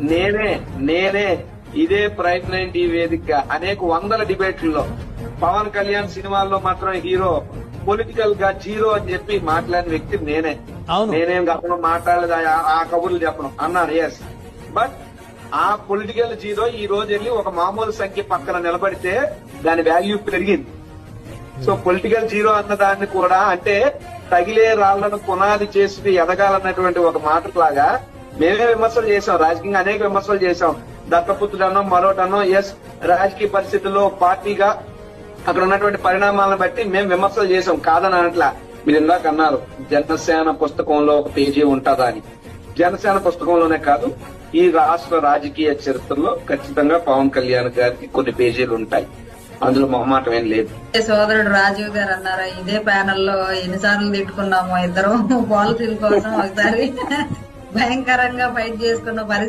నేనే నేనే ఇదే ప్రైమ్ నైన్టీ వేదికగా? అనేక వందల డిబేట్లలో. పవన్ కళ్యాణ్ సినిమాల్లో మాత్రం హీరో పొలిటికల్గా జీరో అని చెప్పి మాట్లాడిన వ్యక్తి నేనే. నేనేం గతంలో మాట్లాడలేదు ఆ- ఆ కబుర్లు చెప్పను. అన్నాను ఎస్ బట్ ఆ పొలిటికల్ జీరో ఈ రోజు వెళ్ళి ఒక మామూలు సంఖ్య పక్కన నిలబడితే దాని వాల్యూ పెరిగింది. సో పొలిటికల్ జీరో అన్న దాన్ని కూడా అంటే తగిలే రాళ్ళను పునాది చేసి ఎదగాలన్నటువంటి ఒక మాటలాగా మేమే విమర్శలు చేసాం రాజకీయంగా అనేక విమర్శలు చేసాం దత్తపుత్రుడనో మరోటనో ఎస్ రాజకీయ పరిస్థితుల్లో పార్టీగా అక్కడ ఉన్నటువంటి పరిణామాలను బట్టి మేము విమర్శలు చేసాం కాదని అనట్లా మీరు ఇందాక అన్నారు జనసేన పుస్తకంలో ఒక పేజీ ఉంటుందా అని. జనసేన పుస్తకంలోనే కాదు ఈ రాష్ట్ర రాజకీయ చరిత్రలో ఖచ్చితంగా పవన్ కళ్యాణ్ గారికి కొన్ని పేజీలు ఉంటాయి. అందులో మొహమాటం ఏం లేదు. సోదరుడు రాజీవ్ గారు అన్నారు ఇదే ప్యానెల్లో ఎన్నిసార్లు తిట్టుకున్నాము ఇద్దరు పాలసీల కోసం ఒకసారి. భయంకరంగా ఫైట్ చేసుకున్న పరిస్థితి